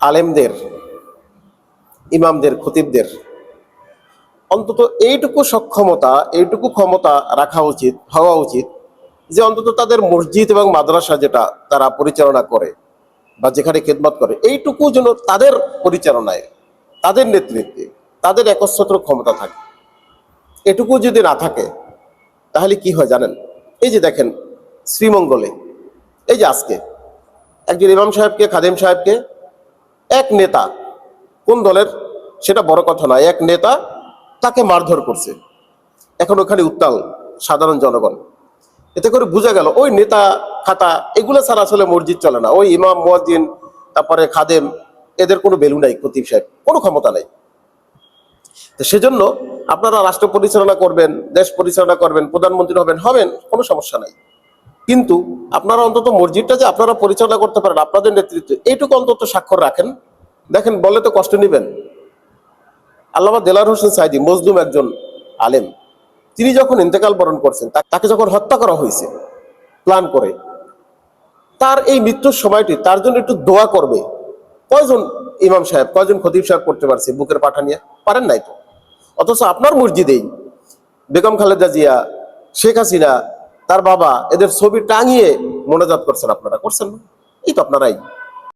আলেমদের, ইমামদের, খতিবদের। অন্তত এইটুকু সক্ষমতা, এইটুকু ক্ষমতা রাখা উচিত, হওয়া উচিত যে অন্তত তাদের মসজিদ এবং মাদ্রাসা যেটা তারা পরিচালনা করে বা যেখানে খেদমত করে, এইটুকু যেন তাদের পরিচালনায়, তাদের নেতৃত্বে, তাদের একচ্ছত্র ক্ষমতা থাকে। এটুকু যদি না থাকে, তাহলে কি হয় জানেন? এই যে দেখেন, শ্রীমঙ্গলে, এই যে আজকে, একজন ইমাম সাহেবকে, খাদেম সাহেবকে এক নেতা। কোন দলের? সেটা বড় কথা নয়। এক নেতা তাকে মারধর করছে। এখন ওখানে উত্তাল, সাধারণ জনগণ। এতে করে বোঝা গেল, ওই নেতা খাতা, এগুলো ছাড়া আসলে মসজিদ চলে না। ওই ইমাম, মুয়াজ্জিন, তারপরে খাদেম, এদের কোনো ভ্যালু নাই, খতিব সাহেব। কোনো ক্ষমতা নাই। তো সেজন্য আপনারা রাষ্ট্র পরিচালনা করবেন, দেশ পরিচালনা করবেন, প্রধানমন্ত্রী হবেন হবেন, কোনো সমস্যা নাই। কিন্তু আপনারা অন্তত মসজিদটা যে আপনারা পরিচালনা করতে পারেন, আপনাদের নেতৃত্বে, এইটুকু অন্তত স্বাক্ষর রাখেন। দেখেন, বলে তো কষ্ট নেবেন। আল্লামা দেলার হোসেন সাইদি, মজলুম একজন আলেম, তিনি যখন ইন্তেকাল বরণ করছেন তাকে যখন হত্যা করা হয়েছে প্ল্যান করে, তার এই মৃত্যুর সময়টি, তার জন্য একটু দোয়া করবে। কয়জন ইমাম সাহেব, কয়জন খতিব সাহেব করতে পারছে বুকের পাঠা নিয়ে? পারেন নাই তো। অথচ আপনার মসজিদেই বেগম খালেদা জিয়া, শেখ হাসিনা তার বাবা এদের ছবি টাঙিয়ে মোনাজাত করছেন আপনারা। করছেন না? এই তো আপনারাই।